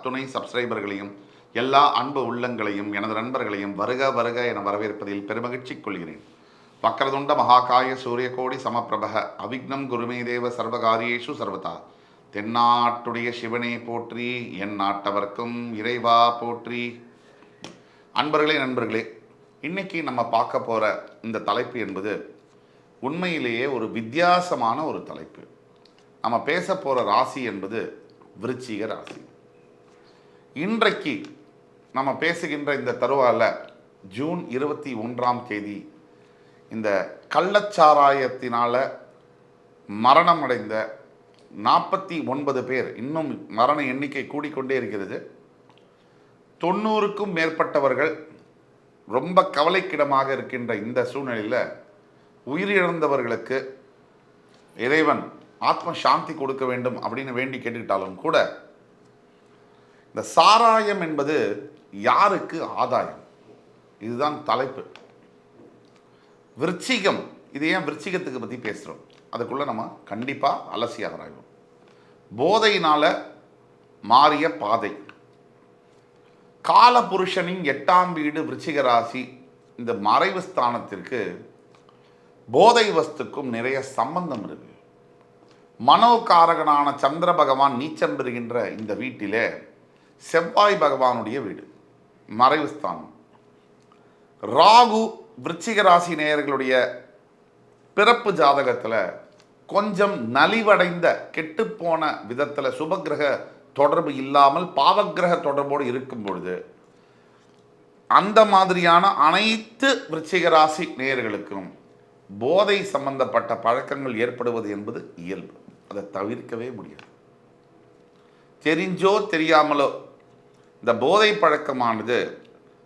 துணை சப்ஸ்கிரைபர்களையும் எல்லா அன்பு உள்ளங்களையும் எனது நண்பர்களையும் வருக வருக என வரவேற்பதில் பெருமகிழ்ச்சி கொள்கிறேன். வக்கரதுண்ட மகாகாய சூரியகோடி சமப்பிரபக அவிக்னம் குருமே தேவ சர்வகாரியேஷு சர்வதா. தென்னாட்டுடைய சிவனே போற்றி என் நாட்டவர்க்கும் இறைவா போற்றி. அன்பர்களே நண்பர்களே இன்னைக்கு நம்ம பார்க்க போகிற இந்த தலைப்பு என்பது உண்மையிலேயே ஒரு வித்தியாசமான ஒரு தலைப்பு. நம்ம பேச போகிற ராசி என்பது விருச்சிக ராசி. இன்றைக்கு நம்ம பேசுகின்ற இந்த தருவாயில் ஜூன் இருபத்தி ஒன்றாம் தேதி இந்த கள்ளச்சாராயத்தினால் மரணம் அடைந்த நாற்பத்தி ஒன்பது பேர் இன்னும் மரண எண்ணிக்கை கூடிக்கொண்டே இருக்கிறது. தொண்ணூறுக்கும் மேற்பட்டவர்கள் ரொம்ப கவலைக்கிடமாக இருக்கின்ற இந்த சூழ்நிலையில் உயிரிழந்தவர்களுக்கு இறைவன் ஆத்ம சாந்தி கொடுக்க வேண்டும் அப்படின்னு வேண்டி கேட்டுக்கிட்டாலும் கூட இந்த சாராயம் என்பது யாருக்கு ஆதாயம்? இதுதான் தலைப்பு. விருச்சிகம். இது ஏன் விருச்சிகத்துக்கு பற்றி பேசுகிறோம் அதுக்குள்ளே நம்ம கண்டிப்பாக அலசி ஆராய்வோம் போதையினால் மாறிய பாதை. காலபுருஷனின் எட்டாம் வீடு விருச்சிக ராசி. இந்த மறைவு ஸ்தானத்திற்கு போதை வஸ்துக்கும் நிறைய சம்பந்தம் இருக்கு. மனோகாரகனான சந்திர பகவான் நீச்சம் பெறுகின்ற இந்த வீட்டிலே செவ்வாய் பகவானுடைய வீடு மறைவு ஸ்தானம். ராகு விருச்சிக ராசி நேயர்களுடைய பிறப்பு ஜாதகத்தில் கொஞ்சம் நலிவடைந்த கெட்டுப்போன விதத்தில் சுபக்கிரக தொடர்பு இல்லாமல் பாவக்கிரக தொடர்போடு இருக்கும் பொழுது அந்த மாதிரியான அனைத்து விருச்சிகராசி நேயர்களுக்கும் போதை சம்பந்தப்பட்ட பழக்கங்கள் ஏற்படுவது என்பது இயல்பு. அதை தவிர்க்கவே முடியாது. தெரிஞ்சோ தெரியாமலோ இந்த போதை பழக்கமானது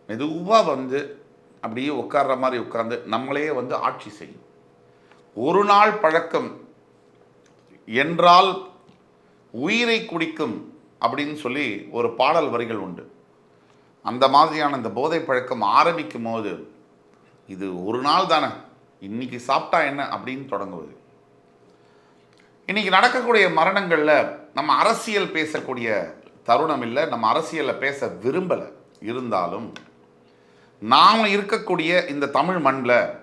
மெதுவாக வந்து அப்படியே உட்கார்ற மாதிரி உட்கார்ந்து நம்மளையே வந்து ஆட்சி செய்யும். ஒரு நாள் பழக்கம் என்றால் உயிரை குடிக்கும் அப்படின்னு சொல்லி ஒரு பாடல் வரிகள் உண்டு. அந்த மாதிரியான இந்த போதை பழக்கம் ஆரம்பிக்கும் போது இது ஒரு நாள் தானே இன்னைக்கு சாப்பிட்டா என்ன அப்படின்னு தொடங்குவது. இன்னைக்கு நடக்கக்கூடிய மரணங்களில் நம்ம அரசியல் பேசக்கூடிய தருணம் இல்லை நம்ம அரசியலில் பேச விரும்பலை. இருந்தாலும் நாம் இருக்கக்கூடிய இந்த தமிழ் மண்ணில்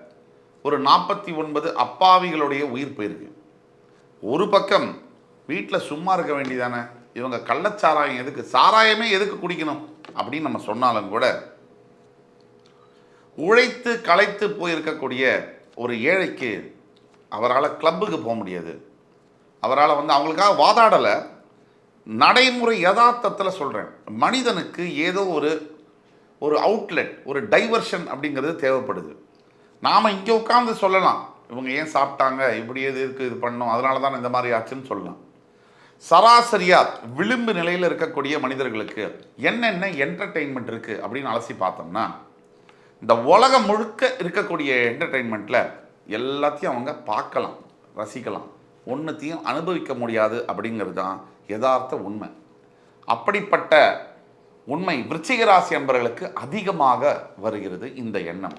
ஒரு நாற்பத்தி ஒன்பது அப்பாவிகளுடைய உயிர் போயிருக்கு. ஒரு பக்கம் வீட்டில் சும்மா இருக்க வேண்டியதானே? இவங்க கள்ளச்சாராயம் எதுக்கு? சாராயமே எதுக்கு குடிக்கணும்? அப்படின்னு நம்ம சொன்னாலும் கூட உழைத்து களைத்து போயிருக்கக்கூடிய ஒரு ஏழைக்கு அவரால் கிளப்புக்கு போக முடியாது. அவரால் வந்து அவங்களுக்காக வாதாடலை. நடைமுறை யதார்த்தத்தில் சொல்கிறேன் மனிதனுக்கு ஏதோ ஒரு ஒரு அவுட்லெட் ஒரு டைவர்ஷன் அப்படிங்கிறது தேவைப்படுது. நாம் இங்கே உட்காந்து சொல்லலாம். இவங்க ஏன் சாப்பிட்டாங்க? இப்படி எது இருக்குது இது பண்ணோம். அதனால தான் இந்த மாதிரி ஆச்சுன்னு சொல்லலாம். சராசரியாக விளிம்பு நிலையில் இருக்கக்கூடிய மனிதர்களுக்கு என்னென்ன என்டர்டெயின்மெண்ட் இருக்குது அப்படின்னு அலசி பார்த்தோம்னா இந்த உலகம் முழுக்க இருக்கக்கூடிய என்டர்டெயின்மெண்ட்டில் எல்லாத்தையும் அவங்க பார்க்கலாம் ரசிக்கலாம். ஒன்றுத்தையும் அனுபவிக்க முடியாது அப்படிங்கிறது தான் யதார்த்த உண்மை. அப்படிப்பட்ட உண்மை விருச்சிகராசி என்பவர்களுக்கு அதிகமாக வருகிறது இந்த எண்ணம்.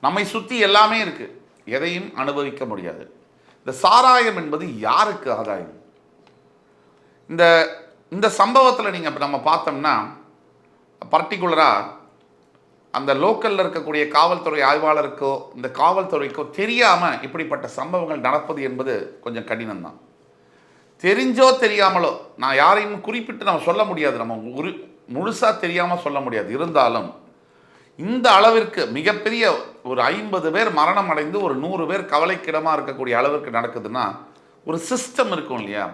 நம்மை சுற்றி எல்லாமே இருக்கு. எதையும் அனுபவிக்க முடியாது. இந்த சாராயம் என்பது யாருக்கு ஆதாயம்? இந்த இந்த சம்பவத்தில் நீங்கள் நம்ம பார்த்தோம்னா பர்டிகுலராக அந்த லோக்கலில் இருக்கக்கூடிய காவல்துறை ஆய்வாளருக்கோ இந்த காவல்துறைக்கோ தெரியாமல் இப்படிப்பட்ட சம்பவங்கள் நடப்பது என்பது கொஞ்சம் கடினம்தான். தெரிஞ்சோ தெரியாமலோ நான் யாரையும் குறிப்பிட்டு நம்ம சொல்ல முடியாது. நம்ம உரு முழுசாக தெரியாமல் சொல்ல முடியாது. இருந்தாலும் இந்த அளவிற்கு மிகப்பெரிய ஒரு ஐம்பது பேர் மரணம் அடைந்து ஒரு நூறு பேர் கவலைக்கிடமாக இருக்கக்கூடிய அளவிற்கு நடக்குதுன்னா ஒரு சிஸ்டம் இருக்கும் இல்லையா?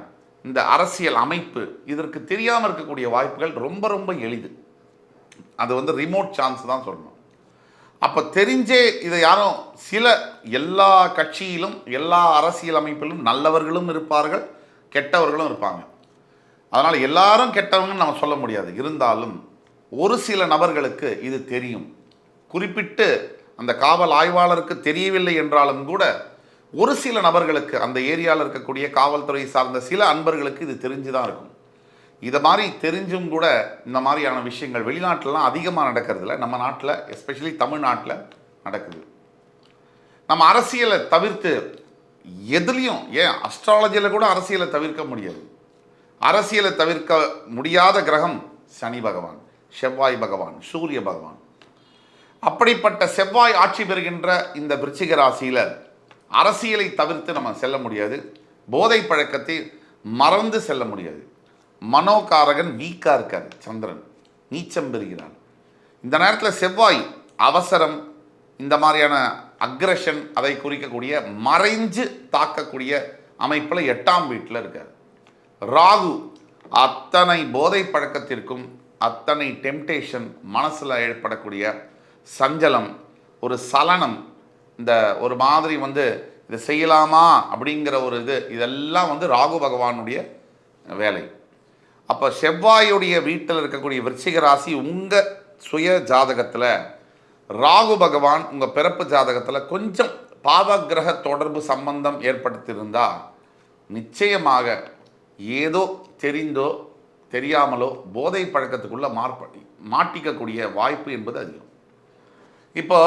இந்த அரசியல் அமைப்பு இதற்கு தெரியாமல் இருக்கக்கூடிய வாய்ப்புகள் ரொம்ப ரொம்ப எளிது. அது வந்து ரிமோட் சான்ஸ் தான் சொல்லணும். அப்போ தெரிஞ்சே இதை யாரும் சில எல்லா கட்சியிலும் எல்லா அரசியல் அமைப்பிலும் நல்லவர்களும் இருப்பார்கள். கெட்டவர்களும் இருப்பாங்க. அதனால் எல்லாரும் கெட்டவங்கன்னு நம்ம சொல்ல முடியாது. இருந்தாலும் ஒரு சில நபர்களுக்கு இது தெரியும். குறிப்பிட்டு அந்த காவல் ஆய்வாளருக்கு தெரியவில்லை என்றாலும் கூட ஒரு சில நபர்களுக்கு அந்த ஏரியாவில் இருக்கக்கூடிய காவல்துறை சார்ந்த சில அன்பர்களுக்கு இது தெரிஞ்சு தான் இருக்கும். இதை மாதிரி தெரிஞ்சும் கூட இந்த மாதிரியான விஷயங்கள் வெளிநாட்டிலலாம் அதிகமாக நடக்கிறதில்ல. நம்ம நாட்டில் எஸ்பெஷலி தமிழ்நாட்டில் நடக்குது. நம்ம அரசியலை தவிர்த்து எதுலேயும் ஏன்? அஸ்ட்ராலஜியில் கூட அரசியலை தவிர்க்க முடியாது. அரசியலை தவிர்க்க முடியாத கிரகம் சனி பகவான் செவ்வாய் பகவான் சூரிய பகவான். அப்படிப்பட்ட செவ்வாய் ஆட்சி பெறுகின்ற இந்த விருச்சிக ராசியில் அரசியலை தவிர்த்து நம்ம செல்ல முடியாது. போதை பழக்கத்தை மறந்து செல்ல முடியாது. மனோகாரகன் வீக்காக இருக்கார் சந்திரன். நீச்சம் பெறுகிறான் இந்த நேரத்தில் செவ்வாய் அவசரம் இந்த மாதிரியான அக்ரஷன் அதை குறிக்கக்கூடிய மறைஞ்சு தாக்கக்கூடிய அமைப்பில் எட்டாம் வீட்டில் இருக்கார். ராகு அத்தனை போதை பழக்கத்திற்கும் அத்தனை டெம்டேஷன் மனசில் ஏற்படக்கூடிய சஞ்சலம் ஒரு சலனம் இந்த ஒரு மாதிரி வந்து இதை செய்யலாமா அப்படிங்கிற ஒரு இது இதெல்லாம் வந்து ராகு பகவானுடைய வேலை. அப்போ செவ்வாயுடைய வீட்டில் இருக்கக்கூடிய விருச்சிக ராசி உங்கள் சுய ஜாதகத்தில் ராகு பகவான் உங்கள் பிறப்பு ஜாதகத்தில் கொஞ்சம் பாவகிரக தொடர்பு சம்பந்தம் ஏற்படுத்தியிருந்தால் நிச்சயமாக ஏதோ தெரிந்தோ தெரியாமலோ போதை பழக்கத்துக்குள்ளே மார்ப மாட்டிக்கக்கூடிய வாய்ப்பு என்பது அதிகம். இப்போ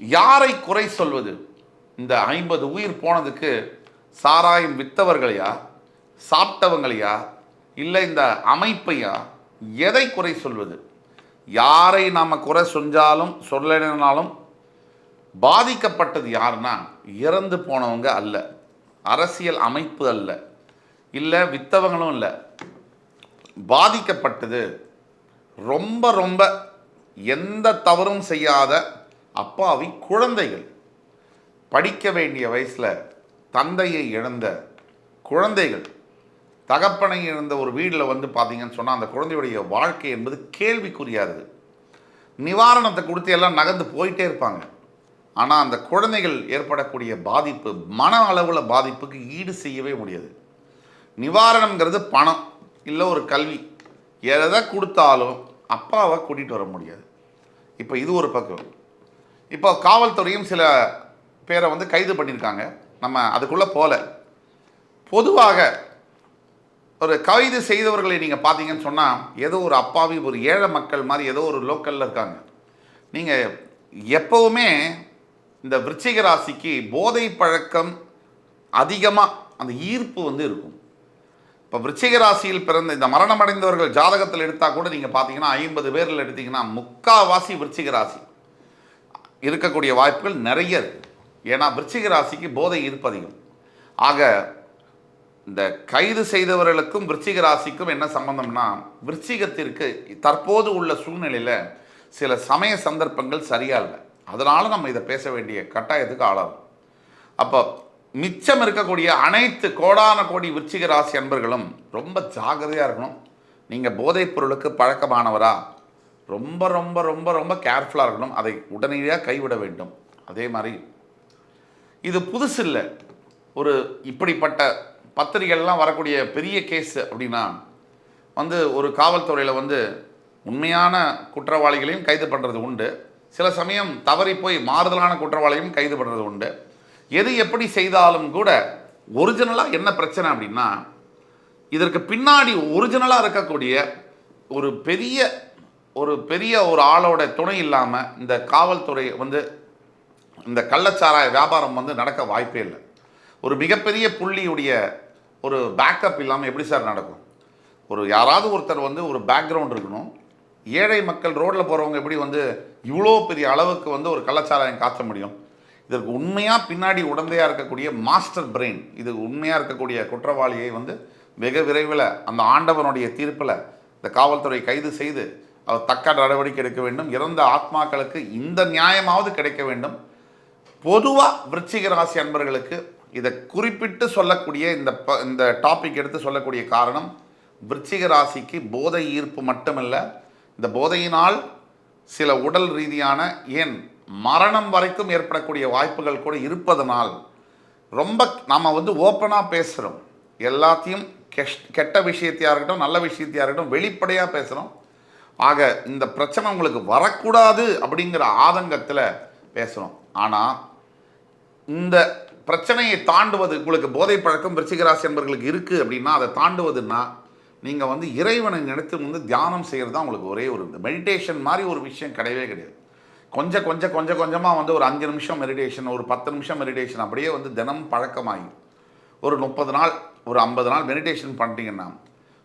யாரை குறை சொல்வது? இந்த ஐம்பது உயிர் போனதுக்கு சாராயம் வித்தவர்களையா? சாப்பிட்டவங்களையா? இல்லை இந்த அமைப்பையா? எதை குறை சொல்வது? யாரை நாம் குறை செஞ்சாலும் சொல்லலைனாலும் பாதிக்கப்பட்டது யாருன்னா இறந்து போனவங்க அல்ல. அரசியல் அமைப்பு அல்ல. இல்லை வித்தவங்களும் இல்லை. பாதிக்கப்பட்டது ரொம்ப ரொம்ப எந்த தவறும் செய்யாத அப்பாவி குழந்தைகள். படிக்க வேண்டிய வயசில் தந்தையை இழந்த குழந்தைகள். தகப்பனை இருந்த ஒரு வீட்டில் வந்து பார்த்தீங்கன்னு சொன்னால் அந்த குழந்தையுடைய வாழ்க்கை என்பது கேள்விக்குரியாது நிவாரணத்தை கொடுத்து எல்லாம் நகர்ந்து போயிட்டே இருப்பாங்க. ஆனால் அந்த குழந்தைகள் ஏற்படக்கூடிய பாதிப்பு மன அளவில் பாதிப்புக்கு ஈடு செய்யவே முடியாது. நிவாரணம்ங்கிறது பணம் இல்லை ஒரு கல்வி. எதை கொடுத்தாலும் அப்பாவை கூட்டிகிட்டு வர முடியாது. இப்போ இது ஒரு பக்கம். இப்போ காவல்துறையும் சில பேரை வந்து கைது பண்ணியிருக்காங்க நம்ம அதுக்குள்ளே போகல பொதுவாக ஒரு கைது செய்தவர்களை நீங்கள் பார்த்தீங்கன்னு சொன்னால் ஏதோ ஒரு அப்பாவி ஒரு ஏழை மக்கள் மாதிரி ஏதோ ஒரு லோக்கலில் இருக்காங்க. நீங்கள் எப்போவுமே இந்த விருச்சிக ராசிக்கு போதை பழக்கம் அதிகமாக அந்த ஈர்ப்பு வந்து இருக்கும். இப்போ விருச்சிக ராசியில் பிறந்த இந்த மரணம் அடைந்தவர்கள் ஜாதகத்தில் எடுத்தால் கூட நீங்கள் பார்த்தீங்கன்னா ஐம்பது பேரில் எடுத்தீங்கன்னா முக்காவாசி விருச்சிக ராசி. இருக்கக்கூடிய வாய்ப்புகள் நிறைய இருக்குது ஏன்னா விருச்சிக ராசிக்கு போதை ஈர்ப்பு அதிகம். ஆக இந்த கைது செய்தவர்களுக்கும் விருச்சிக ராசிக்கும் என்ன சம்பந்தம்னா விருச்சிகத்திற்கு தற்போது உள்ள சூழ்நிலையில் சில சமய சந்தர்ப்பங்கள் சரியா இல்லை. அதனால நம்ம இதை பேச வேண்டிய கட்டாயத்துக்கு ஆளாகும். அப்போ மிச்சம் இருக்கக்கூடிய அனைத்து கோடான கோடி விருச்சிக ராசி அன்பர்களும் ரொம்ப ஜாகிரதையாக இருக்கணும். நீங்கள் போதைப் பொருளுக்கு பழக்கமானவரா ரொம்ப ரொம்ப ரொம்ப ரொம்ப கேர்ஃபுல்லாக இருக்கணும். அதை உடனடியாக கைவிட வேண்டும். அதே மாதிரி இது புதுசு இல்லை ஒரு இப்படிப்பட்ட பத்திரிகைகள்லாம் வரக்கூடிய பெரிய கேஸ் அப்படின்னா வந்து ஒரு காவல்துறையில் வந்து உண்மையான குற்றவாளிகளையும் கைது பண்ணுறது உண்டு. சில சமயம் தவறி போய் மாறுதலான குற்றவாளியும் கைது பண்ணுறது உண்டு. எது எப்படி செய்தாலும் கூட ஒரிஜினலாக என்ன பிரச்சனை அப்படின்னா இதற்கு பின்னாடி ஒரிஜினலாக இருக்கக்கூடிய ஒரு பெரிய ஒரு பெரிய ஒரு ஆளோட துணை இல்லாமல் இந்த காவல்துறை வந்து இந்த கள்ளச்சாராய வியாபாரம் வந்து நடக்க வாய்ப்பே இல்லை. ஒரு மிகப்பெரிய புள்ளியுடைய ஒரு பேக்கப் இல்லாமல் எப்படி சார் நடக்கும்? ஒரு யாராவது ஒருத்தர் வந்து ஒரு பேக்ரவுண்ட் இருக்கணும். ஏழை மக்கள் ரோட்டில் போகிறவங்க எப்படி வந்து இவ்வளோ பெரிய அளவுக்கு வந்து ஒரு கலாச்சாரம் காத்த முடியும்? இதற்கு உண்மையாக பின்னாடி உடந்தையாக இருக்கக்கூடிய மாஸ்டர் பிரெயின் இது உண்மையாக இருக்கக்கூடிய குற்றவாளியை வந்து வெகு விரைவில் அந்த ஆண்டவனுடைய தீர்ப்பில் இந்த காவல்துறை கைது செய்து அவர் தக்க நடவடிக்கை எடுக்க வேண்டும். இறந்த ஆத்மாக்களுக்கு இந்த நியாயமாவது கிடைக்க வேண்டும். பொதுவாக விருச்சிக ராசி அன்பர்களுக்கு இதை குறிப்பிட்டு சொல்லக்கூடிய இந்த ப இந்த டாபிக் எடுத்து சொல்லக்கூடிய காரணம் விருச்சிக ராசிக்கு போதை ஈர்ப்பு மட்டுமல்ல இந்த போதையினால் சில உடல் ரீதியான ஏன் மரணம் வரைக்கும் ஏற்படக்கூடிய வாய்ப்புகள் கூட இருப்பதனால் ரொம்ப நாம் வந்து ஓப்பனாக பேசுகிறோம் எல்லாத்தையும் கெஷ் கெட்ட விஷயத்தையாக இருக்கட்டும் நல்ல விஷயத்தையாக இருக்கட்டும் வெளிப்படையாக பேசுகிறோம் ஆக இந்த பிரச்சனை உங்களுக்கு வரக்கூடாது அப்படிங்கிற ஆதங்கத்தில் பேசுகிறோம் ஆனால் இந்த பிரச்சனையை தாண்டுவது உங்களுக்கு போதை பழக்கம் விருச்சிகராசி என்பவர்களுக்கு இருக்குது அப்படின்னா அதை தாண்டுவதுன்னா நீங்கள் வந்து இறைவனை நினைத்து வந்து தியானம் செய்கிறது தான் உங்களுக்கு ஒரே ஒரு மெடிடேஷன் மாதிரி ஒரு விஷயம் கிடையவே கிடையாது. கொஞ்சம் கொஞ்சம் கொஞ்சம் கொஞ்சமாக வந்து ஒரு அஞ்சு நிமிஷம் மெடிடேஷன் ஒரு பத்து நிமிஷம் மெடிடேஷன் அப்படியே வந்து தினம் பழக்கமாகி ஒரு முப்பது நாள் ஒரு ஐம்பது நாள் மெடிடேஷன் பண்ணிட்டீங்கன்னா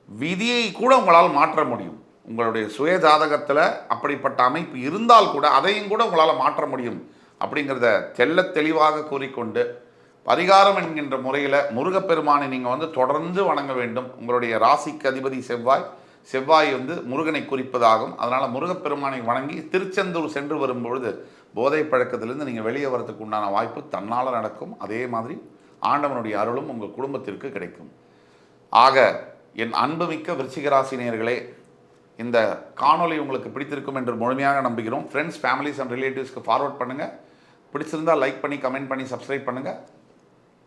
விதியை கூட உங்களால் மாற்ற முடியும். உங்களுடைய சுய ஜாதகத்தில் அப்படிப்பட்ட அமைப்பு இருந்தால் கூட அதையும் கூட உங்களால் மாற்ற முடியும் அப்படிங்கிறத தெல்ல தெளிவாக கூறிக்கொண்டு பரிகாரம் என்கின்ற முறையில் முருகப்பெருமானை நீங்கள் வந்து தொடர்ந்து வணங்க வேண்டும். உங்களுடைய ராசிக்கு அதிபதி செவ்வாய். செவ்வாய் வந்து முருகனை குறிப்பதாகும். அதனால் முருகப்பெருமானை வணங்கி திருச்செந்தூர் சென்று வரும்பொழுது போதை பழக்கத்திலிருந்து நீங்கள் வெளியே வரதுக்கு உண்டான வாய்ப்பு தன்னால் நடக்கும். அதே மாதிரி ஆண்டவனுடைய அருளும் உங்கள் குடும்பத்திற்கு கிடைக்கும். ஆக என் அன்புமிக்க விருச்சிக இந்த காணொளி உங்களுக்கு பிடித்திருக்கும் என்று முழுமையாக நம்புகிறோம். ஃப்ரெண்ட்ஸ் ஃபேமிலிஸ் அண்ட் ரிலேட்டிவ்ஸ்க்கு ஃபார்வர்ட் பண்ணுங்கள் பிடிச்சிருந்தால் லைக் பண்ணி கமெண்ட் பண்ணி சப்ஸ்கிரைப் பண்ணுங்கள்